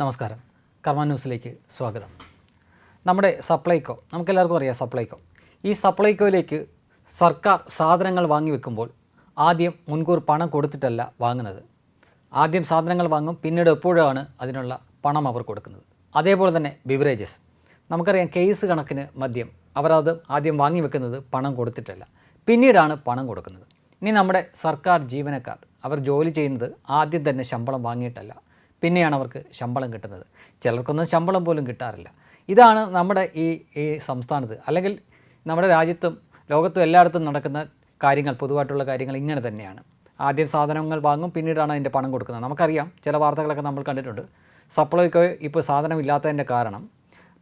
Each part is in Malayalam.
നമസ്കാരം. കർമ്മ ന്യൂസിലേക്ക് സ്വാഗതം. നമ്മുടെ സപ്ലൈകോ നമുക്കെല്ലാവർക്കും അറിയാം സപ്ലൈകോ. ഈ സപ്ലൈകോയിലേക്ക് സർക്കാർ സാധനങ്ങൾ വാങ്ങി വെക്കുമ്പോൾ ആദ്യം മുൻകൂർ പണം കൊടുത്തിട്ടല്ല വാങ്ങുന്നത്. ആദ്യം സാധനങ്ങൾ വാങ്ങും പിന്നീട് എപ്പോഴാണ് അതിനുള്ള പണം അവർ കൊടുക്കുന്നത്. അതേപോലെ തന്നെ ബിവറേജസ്. നമുക്കറിയാം കേസ് കണക്കിന് മദ്യം. അവരത് ആദ്യം വാങ്ങി വെക്കുന്നത് പണം കൊടുത്തിട്ടല്ല. പിന്നീടാണ് പണം കൊടുക്കുന്നത്. ഇനി നമ്മുടെ സർക്കാർ ജീവനക്കാർ അവർ ജോലി ചെയ്യുന്നത് ആദ്യം തന്നെ ശമ്പളം വാങ്ങിയിട്ടല്ല. പിന്നെയാണ് അവർക്ക് ശമ്പളം കിട്ടുന്നത്. ചിലർക്കൊന്നും ശമ്പളം പോലും കിട്ടാറില്ല. ഇതാണ് നമ്മുടെ ഈ ഈ സംസ്ഥാനത്ത് അല്ലെങ്കിൽ നമ്മുടെ രാജ്യത്തും ലോകത്തും എല്ലായിടത്തും നടക്കുന്ന കാര്യങ്ങൾ പൊതുവായിട്ടുള്ള കാര്യങ്ങൾ ഇങ്ങനെ തന്നെയാണ്. ആദ്യം സാധനങ്ങൾ വാങ്ങും പിന്നീടാണ് അതിന്റെ പണം കൊടുക്കുന്നത്. നമുക്കറിയാം ചില വാർത്തകളൊക്കെ നമ്മൾ കണ്ടിട്ടുണ്ട്. സപ്ലൈക്കോ ഇപ്പോൾ സാധനം ഇല്ലാത്തതിന്റെ കാരണം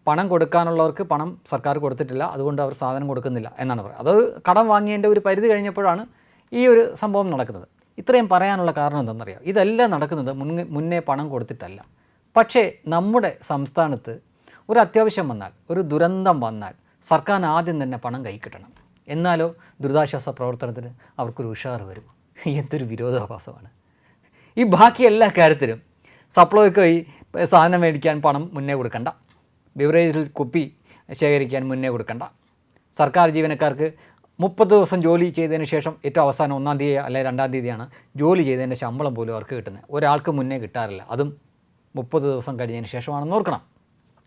പണം കൊടുക്കാനുള്ളവർക്ക് പണം സർക്കാർ കൊടുത്തിട്ടില്ല അതുകൊണ്ട് അവർ സാധനം കൊടുക്കുന്നില്ല എന്നാണ് പറയുന്നത്. അത് കടം വാങ്ങിയതിന്റെ ഒരു പരിധി കഴിഞ്ഞപ്പോഴാണ് ഈ ഒരു സംഭവം നടക്കുന്നത്. ഇത്രയും പറയാനുള്ള കാരണം എന്തെന്നറിയാം ഇതെല്ലാം നടക്കുന്നത് മുന്നേ മുന്നേ പണം കൊടുത്തിട്ടല്ല. പക്ഷേ നമ്മുടെ സംസ്ഥാനത്ത് ഒരു അത്യാവശ്യം വന്നാൽ ഒരു ദുരന്തം വന്നാൽ സർക്കാർ ആദ്യം തന്നെ പണം കൈ കിട്ടണം. എന്നാലോ ദുരിതാശ്വാസ പ്രവർത്തനത്തിന് അവർക്കൊരു ഉഷാറ് വരും. എന്തൊരു വിരോധാഭാസമാണ്. ഈ ബാക്കി എല്ലാ കാര്യത്തിലും സപ്ലൈക്ക് ഈ സാധനം മേടിക്കാൻ പണം മുന്നേ കൊടുക്കണ്ട. ബിവറേജിൽ കുപ്പി ശേഖരിക്കാൻ മുന്നേ കൊടുക്കണ്ട. സർക്കാർ ജീവനക്കാർക്ക് മുപ്പത് ദിവസം ജോലി ചെയ്തതിന് ശേഷം ഏറ്റവും അവസാനം ഒന്നാം തീയതി അല്ലെങ്കിൽ രണ്ടാം തീയതിയാണ് ജോലി ചെയ്തതിന്റെ ശമ്പളം പോലും അവർക്ക് കിട്ടുന്നത്. ഒരാൾക്ക് മുന്നേ കിട്ടാറില്ല. അതും മുപ്പത് ദിവസം കഴിഞ്ഞതിന് ശേഷമാണെന്ന് ഓർക്കണം.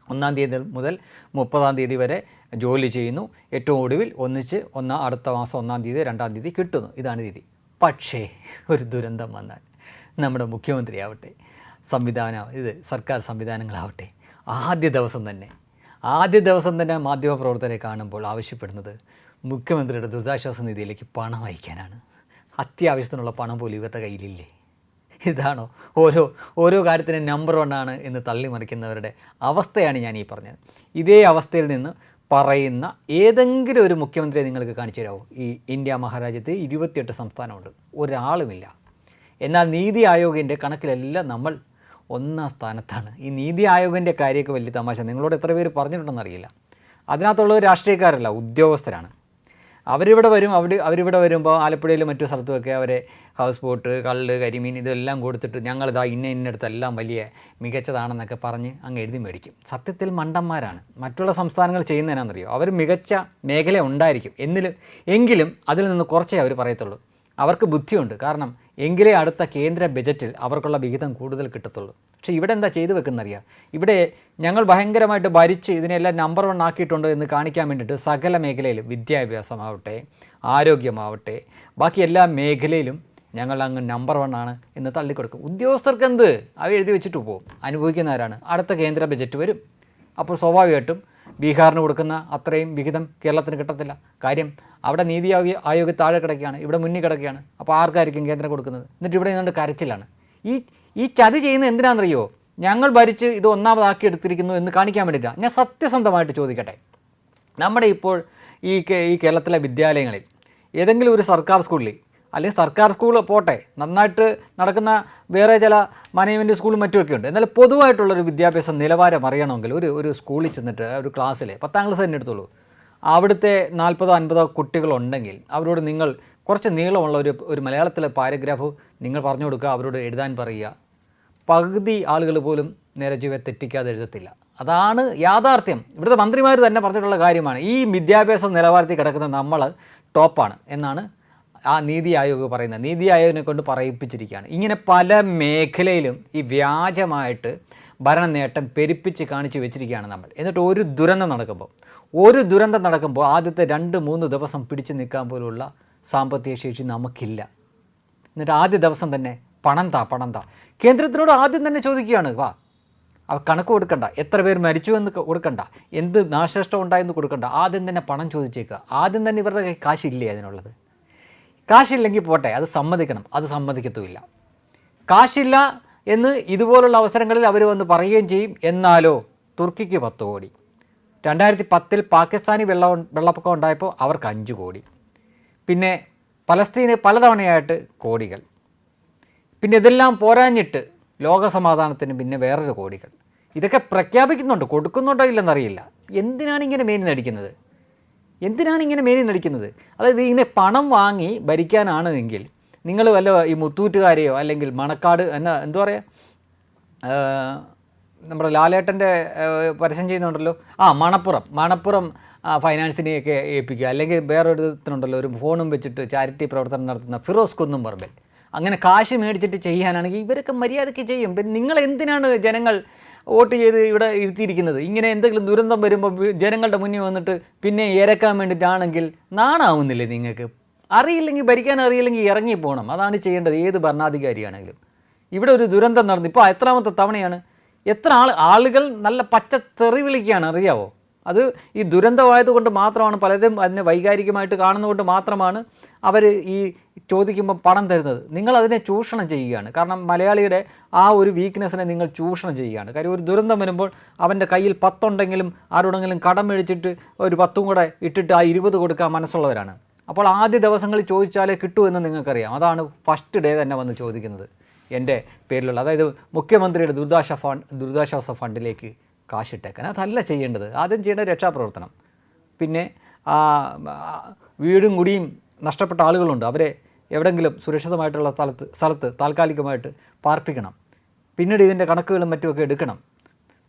ഒന്നാം തീയതി മുതൽ മുപ്പതാം തീയതി വരെ ജോലി ചെയ്യുന്നു. ഏറ്റവും ഒടുവിൽ ഒന്നിച്ച് ഒന്നാം അടുത്ത മാസം ഒന്നാം തീയതി രണ്ടാം തീയതി കിട്ടുന്നു. ഇതാണ് രീതി. പക്ഷേ ഒരു ദുരന്തം വന്നാൽ നമ്മുടെ മുഖ്യമന്ത്രിയാവട്ടെ സംവിധാനം ഇത് സർക്കാർ സംവിധാനങ്ങളാവട്ടെ ആദ്യ ദിവസം തന്നെ ആദ്യ ദിവസം തന്നെ മാധ്യമപ്രവർത്തകരെ കാണുമ്പോൾ ആവശ്യപ്പെടുന്നത് മുഖ്യമന്ത്രിയുടെ ദുരിതാശ്വാസ നിധിയിലേക്ക് പണം അയക്കാനാണ്. അത്യാവശ്യത്തിനുള്ള പണം പോലും ഇവരുടെ കയ്യിലില്ലേ? ഇതാണോ? ഓരോ ഓരോ കാര്യത്തിനും നമ്പർ വണ്ണാണ് എന്ന് തള്ളിമറിക്കുന്നവരുടെ അവസ്ഥയാണ് ഞാൻ ഈ പറഞ്ഞത്. ഇതേ അവസ്ഥയിൽ നിന്ന് പറയുന്ന ഏതെങ്കിലും ഒരു മുഖ്യമന്ത്രിയെ നിങ്ങൾക്ക് കാണിച്ചു തരാമോ ഈ ഇന്ത്യ മഹാരാജ്യത്ത് ഇരുപത്തിയെട്ട് സംസ്ഥാനമുണ്ട്. ഒരാളുമില്ല. എന്നാൽ നീതി ആയോഗിന്റെ കണക്കിലെല്ലാം നമ്മൾ ഒന്നാം സ്ഥാനത്താണ്. ഈ നീതി ആയോഗിന്റെ കാര്യമൊക്കെ വലിയ തമാശ. നിങ്ങളോട് എത്ര പേര് പറഞ്ഞിട്ടുണ്ടെന്ന് അറിയില്ല. അതിനകത്തുള്ളത് രാഷ്ട്രീയക്കാരല്ല ഉദ്യോഗസ്ഥരാണ്. അവരിവിടെ വരും അവർ അവരിവിടെ വരുമ്പോൾ ആലപ്പുഴയിലും മറ്റു സ്ഥലത്തുമൊക്കെ അവരെ ഹൗസ് ബോട്ട് കള്ള് കരിമീൻ ഇതെല്ലാം കൊടുത്തിട്ട് ഞങ്ങളിതാ ഇന്ന ഇന്നടത്തെല്ലാം വലിയ മികച്ചതാണെന്നൊക്കെ പറഞ്ഞ് അങ്ങ് എഴുതി മേടിക്കും. സത്യത്തിൽ മണ്ടന്മാരാണ്. മറ്റുള്ള സംസ്ഥാനങ്ങൾ ചെയ്യുന്നതിനാണെന്നറിയോ അവർ മികച്ച മേഖല ഉണ്ടായിരിക്കും. എന്നിലും എങ്കിലും അതിൽ നിന്ന് കുറച്ചേ അവർ പറയത്തുള്ളൂ. അവർക്ക് ബുദ്ധിയുണ്ട്. കാരണം എങ്കിലേ അടുത്ത കേന്ദ്ര ബജറ്റിൽ അവർക്കുള്ള വിഹിതം കൂടുതൽ കിട്ടത്തുള്ളൂ. പക്ഷേ ഇവിടെ എന്താ ചെയ്തു വെക്കുന്നറിയാം? ഇവിടെ ഞങ്ങൾ ഭയങ്കരമായിട്ട് ഭരിച്ച് ഇതിനെല്ലാം നമ്പർ വൺ ആക്കിയിട്ടുണ്ട് എന്ന് കാണിക്കാൻ വേണ്ടിയിട്ട് സകല മേഖലയിലും വിദ്യാഭ്യാസമാവട്ടെ ആരോഗ്യമാവട്ടെ ബാക്കി എല്ലാ മേഖലയിലും ഞങ്ങൾ അങ്ങ് നമ്പർ വൺ ആണ് എന്ന് തള്ളിക്കൊടുക്കും. ഉദ്യോഗസ്ഥർക്ക് എന്ത് അവ എഴുതി വെച്ചിട്ട് പോകും അനുഭവിക്കുന്നവരാണ്. അടുത്ത കേന്ദ്ര ബജറ്റ് വരും. അപ്പോൾ സ്വാഭാവികമായിട്ടും ബീഹാറിന് കൊടുക്കുന്ന അത്രയും വിഹിതം കേരളത്തിന് കിട്ടത്തില്ല. കാര്യം അവിടെ നീതി ആയോഗ്യ താഴെ കിടക്കുകയാണ് ഇവിടെ മുന്നിൽ കിടക്കുകയാണ്. അപ്പോൾ ആർക്കായിരിക്കും കേന്ദ്രം കൊടുക്കുന്നത്? എന്നിട്ട് ഇവിടെ നിന്നുകൊണ്ട് കരച്ചിലാണ്. ഈ ഈ ചതി ചെയ്യുന്നത് എന്തിനാണെന്നറിയോ? ഞങ്ങൾ ഭരിച്ച് ഇത് ഒന്നാമതാക്കി എടുത്തിരിക്കുന്നു എന്ന് കാണിക്കാൻ വേണ്ടിയിട്ടാണ്. ഞാൻ സത്യസന്ധമായിട്ട് ചോദിക്കട്ടെ. നമ്മുടെ ഇപ്പോൾ ഈ ഈ കേരളത്തിലെ വിദ്യാലയങ്ങളിൽ ഏതെങ്കിലും ഒരു സർക്കാർ സ്കൂളിൽ അല്ലെങ്കിൽ സർക്കാർ സ്കൂൾ പോട്ടെ നന്നായിട്ട് നടക്കുന്ന വേറെ ചില മാനേജ്മെന്റ് സ്കൂളും മറ്റുമൊക്കെ ഉണ്ട്. എന്നാൽ പൊതുവായിട്ടുള്ളൊരു വിദ്യാഭ്യാസ നിലവാരം അറിയണമെങ്കിൽ ഒരു ഒരു സ്കൂളിൽ ചെന്നിട്ട് ഒരു ക്ലാസ്സിൽ പത്താം ക്ലാസ് തന്നെ എടുത്തോളൂ. അവിടുത്തെ നാൽപ്പതോ അൻപതോ കുട്ടികളുണ്ടെങ്കിൽ അവരോട് നിങ്ങൾ കുറച്ച് നീളമുള്ള ഒരു ഒരു മലയാളത്തിലെ പാരഗ്രാഫ് നിങ്ങൾ പറഞ്ഞു കൊടുക്കുക അവരോട് എഴുതാൻ പറയുക. പകുതി ആളുകൾ പോലും നേരെ ജീവ തെറ്റിക്കാതെ എഴുതത്തില്ല. അതാണ് യാഥാർത്ഥ്യം. ഇവിടുത്തെ മന്ത്രിമാർ തന്നെ പറഞ്ഞിട്ടുള്ള കാര്യമാണ് ഈ വിദ്യാഭ്യാസ നിലവാരത്തിൽ കിടക്കുന്ന നമ്മൾ ടോപ്പാണ് എന്നാണ് ആ നീതി ആയോഗ് പറയുന്നത് നീതി ആയോഗിനെ കൊണ്ട് പറയിപ്പിച്ചിരിക്കുകയാണ്. ഇങ്ങനെ പല മേഖലയിലും ഈ വ്യാജമായിട്ട് ഭരണ നേട്ടം പെരുപ്പിച്ച് കാണിച്ചു വെച്ചിരിക്കുകയാണ് നമ്മൾ. എന്നിട്ട് ഒരു ദുരന്തം നടക്കുമ്പോൾ ഒരു ദുരന്തം നടക്കുമ്പോൾ ആദ്യത്തെ രണ്ട് മൂന്ന് ദിവസം പിടിച്ചു നിൽക്കാൻ പോലുള്ള സാമ്പത്തിക ശേഷി നമുക്കില്ല. എന്നിട്ട് ആദ്യ ദിവസം തന്നെ പണം താ പണം താ. കേന്ദ്രത്തിനോട് ആദ്യം തന്നെ ചോദിക്കുകയാണ് വാ അവർ കണക്ക് കൊടുക്കണ്ട എത്ര പേർ മരിച്ചു എന്ന് കൊടുക്കണ്ട എന്ത് നാശനഷ്ടം ഉണ്ടായെന്ന് കൊടുക്കണ്ട. ആദ്യം തന്നെ പണം ചോദിച്ചേക്കുക. ആദ്യം തന്നെ ഇവരുടെ കാശില്ലേ അതിനുള്ളത്? കാശില്ലെങ്കിൽ പോട്ടെ അത് സമ്മതിക്കണം. അത് സമ്മതിക്കത്തുമില്ല. കാശില്ല എന്ന് ഇതുപോലുള്ള അവസരങ്ങളിൽ അവർ വന്ന് പറയുകയും ചെയ്യും. എന്നാലോ തുർക്കിക്ക് പത്ത് കോടി. രണ്ടായിരത്തി പത്തിൽ പാകിസ്ഥാനി വെള്ള വെള്ളപ്പൊക്കം ഉണ്ടായപ്പോൾ അവർക്ക് അഞ്ച് കോടി. പിന്നെ പലസ്തീന് പലതവണയായിട്ട് കോടികൾ. പിന്നെ ഇതെല്ലാം പോരാഞ്ഞിട്ട് ലോകസമാധാനത്തിന് പിന്നെ വേറൊരു കോടികൾ. ഇതൊക്കെ പ്രഖ്യാപിക്കുന്നുണ്ട് കൊടുക്കുന്നുണ്ടോ ഇല്ലെന്നറിയില്ല. എന്തിനാണ് ഇങ്ങനെ മെയിൻ നടിക്കുന്നത്? എന്തിനാണ് ഇങ്ങനെ മേനി നടിക്കുന്നത്? അതായത് ഇങ്ങനെ പണം വാങ്ങി ഭരിക്കാനാണ് എങ്കിൽ നിങ്ങൾ വല്ല ഈ മുത്തൂറ്റുകാരെയോ അല്ലെങ്കിൽ മണക്കാട് എന്നാ എന്താ പറയുക നമ്മുടെ ലാലേട്ടന്റെ പരസ്യം ചെയ്യുന്നുണ്ടല്ലോ. ആ മണപ്പുറം മണപ്പുറം ഫൈനാൻസിനെയൊക്കെ ഏൽപ്പിക്കുക. അല്ലെങ്കിൽ വേറൊരുത്തിനുണ്ടല്ലോ ഒരു ഫോണും വെച്ചിട്ട് ചാരിറ്റി പ്രവർത്തനം നടത്തുന്ന ഫിറോസ് കുന്നും പറമ്പൽ അങ്ങനെ കാശ് മേടിച്ചിട്ട് ചെയ്യാനാണെങ്കിൽ ഇവരൊക്കെ മര്യാദയ്ക്ക് ചെയ്യും. പിന്നെ നിങ്ങൾ എന്തിനാണ് ജനങ്ങൾ വോട്ട് ചെയ്ത് ഇവിടെ ഇരുത്തിയിരിക്കുന്നത്. ഇങ്ങനെ എന്തെങ്കിലും ദുരന്തം വരുമ്പോൾ ജനങ്ങളുടെ മുന്നിൽ വന്നിട്ട് പിന്നെ ഇരക്കാൻ വേണ്ടിയിട്ടാണെങ്കിൽ നാണാവുന്നില്ലേ നിങ്ങൾക്ക്? അറിയില്ലെങ്കിൽ ഭരിക്കാൻ അറിയില്ലെങ്കിൽ ഇറങ്ങി പോകണം അതാണ് ചെയ്യേണ്ടത്. ഏത് ഭരണാധികാരിയാണെങ്കിലും. ഇവിടെ ഒരു ദുരന്തം നടന്നു. ഇപ്പോൾ എത്രാമത്തെ തവണയാണ്? എത്ര ആൾ ആളുകൾ നല്ല പച്ച തെറി വിളിക്കുകയാണ്. അറിയാവോ? അത് ഈ ദുരന്തമായതുകൊണ്ട് മാത്രമാണ് പലരും അതിനെ വൈകാരികമായിട്ട് കാണുന്നതുകൊണ്ട് മാത്രമാണ് അവർ ഈ ചോദിക്കുമ്പോൾ പണം തരുന്നത്. നിങ്ങൾ അതിനെ ചൂഷണം ചെയ്യുകയാണ്. കാരണം മലയാളിയുടെ ആ ഒരു വീക്ക്നെസ്സിനെ നിങ്ങൾ ചൂഷണം ചെയ്യുകയാണ്. കാര്യം ഒരു ദുരന്തം വരുമ്പോൾ അവന്റെ കയ്യിൽ പത്തുണ്ടെങ്കിലും ആരോടെങ്കിലും കടം മേടിച്ചിട്ട് ഒരു പത്തും കൂടെ ഇട്ടിട്ട് ആ ഇരുപത് കൊടുക്കാൻ മനസ്സുള്ളവരാണ്. അപ്പോൾ ആദ്യ ദിവസങ്ങളിൽ ചോദിച്ചാലേ കിട്ടൂ എന്ന് നിങ്ങൾക്കറിയാം. അതാണ് ഫസ്റ്റ് ഡേ തന്നെ വന്ന് ചോദിക്കുന്നത് എന്റെ പേരിലുള്ള. അതായത് മുഖ്യമന്ത്രിയുടെ ദുരിതാശ്വാസ ഫണ്ട് ദുരിതാശ്വാസ ഫണ്ടിലേക്ക് കാശിട്ടേക്കാൻ. അതല്ല ചെയ്യേണ്ടത്. ആദ്യം ചെയ്യേണ്ട രക്ഷാപ്രവർത്തനം. പിന്നെ ആ, വീടും കുടിയും നഷ്ടപ്പെട്ട ആളുകളുണ്ട്. അവരെ എവിടെങ്കിലും സുരക്ഷിതമായിട്ടുള്ള സ്ഥലത്ത് സ്ഥലത്ത് താൽക്കാലികമായിട്ട് പാർപ്പിക്കണം. പിന്നീട് ഇതിന്റെ കണക്കുകളും മറ്റുമൊക്കെ എടുക്കണം.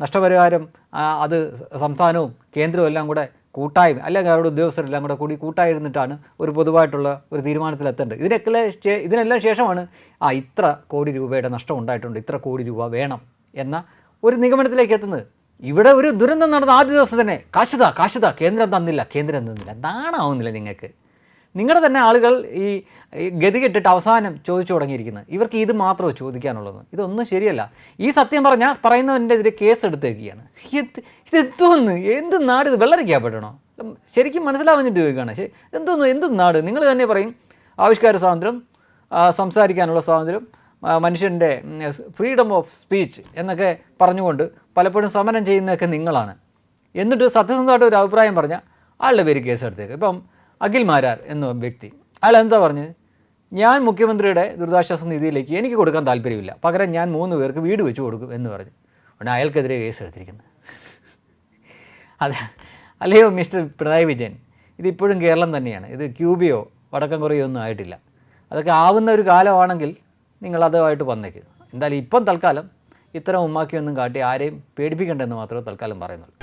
നഷ്ടപരിഹാരം അത് സംസ്ഥാനവും കേന്ദ്രവും എല്ലാം കൂടെ കൂട്ടായ്മ അല്ലെങ്കിൽ അവരുടെ ഉദ്യോഗസ്ഥരെല്ലാം കൂടെ കൂടി കൂട്ടായിരുന്നിട്ടാണ് ഒരു പൊതുവായിട്ടുള്ള ഒരു തീരുമാനത്തിലെത്തേണ്ടത്. ഇതിനൊക്കെ ഇതിനെല്ലാം ശേഷമാണ് ആ ഇത്ര കോടി രൂപയുടെ നഷ്ടം ഉണ്ടായിട്ടുണ്ട് ഇത്ര കോടി രൂപ വേണം എന്ന ഒരു നിഗമനത്തിലേക്ക് എത്തുന്നത്. ഇവിടെ ഒരു ദുരന്തം നടന്ന ആദ്യ ദിവസം തന്നെ കാശുതാ കാശുതാ കേന്ദ്രം തന്നില്ല കേന്ദ്രം തന്നില്ല. നാണാവുന്നില്ല നിങ്ങൾക്ക്. നിങ്ങളുടെ തന്നെ ആളുകൾ ഈ ഗതി കെട്ടിട്ട് അവസാനം ചോദിച്ചു തുടങ്ങിയിരിക്കുന്നത്. ഇവർക്ക് ഇത് മാത്രമേ ചോദിക്കാനുള്ളത് ഇതൊന്നും ശരിയല്ല. ഈ സത്യം പറഞ്ഞാൽ പറയുന്നവന്റെ എതിരെ കേസ് എടുത്തേക്കുകയാണ്. ഇത് എന്തോന്ന് എന്ത് നാട് ഇത്? വെള്ളരിക്കപ്പെടണോ ശരിക്കും മനസ്സിലാവാഞ്ഞിട്ട് ചോദിക്കുകയാണ്. എന്തോന്ന് എന്ത് നാട്? നിങ്ങൾ തന്നെ പറയും. ആവിഷ്കാര സ്വാതന്ത്ര്യം സംസാരിക്കാനുള്ള സ്വാതന്ത്ര്യം മനുഷ്യന്റെ ഫ്രീഡം ഓഫ് സ്പീച്ച് എന്നൊക്കെ പറഞ്ഞുകൊണ്ട് പലപ്പോഴും സമരം ചെയ്യുന്നതൊക്കെ നിങ്ങളാണ്. എന്നിട്ട് സത്യസന്ധമായിട്ട് ഒരു അഭിപ്രായം പറഞ്ഞാൽ ആളുടെ പേര് കേസെടുത്തേക്ക്. ഇപ്പം അഖിൽ മാരാർ എന്ന വ്യക്തി അയാൾ എന്താ പറഞ്ഞത് ഞാൻ മുഖ്യമന്ത്രിയുടെ ദുരിതാശ്വാസ നിധിയിലേക്ക് എനിക്ക് കൊടുക്കാൻ താല്പര്യമില്ല. പകരം ഞാൻ മൂന്ന് പേർക്ക് വീട് വെച്ച് കൊടുക്കും എന്ന് പറഞ്ഞു ഉടനെ അയാൾക്കെതിരെ കേസ് എടുത്തിരിക്കുന്നത് അതെ അല്ലയോ മിസ്റ്റർ പിണറായി വിജയൻ? ഇതിപ്പോഴും കേരളം തന്നെയാണ്. ഇത് ക്യൂബിയോ വടക്കൻ കൊറിയോ ഒന്നും ആയിട്ടില്ല. അതൊക്കെ ആവുന്ന ഒരു കാലമാണെങ്കിൽ നിങ്ങൾ അതുമായിട്ട് വന്നേക്ക്. എന്തായാലും ഇപ്പം തൽക്കാലം ഇത്തരം ഉമ്മാക്കിയൊന്നും കാട്ടി ആരെയും പേടിപ്പിക്കണ്ടെന്ന് മാത്രമേ തൽക്കാലം പറയുന്നുള്ളൂ.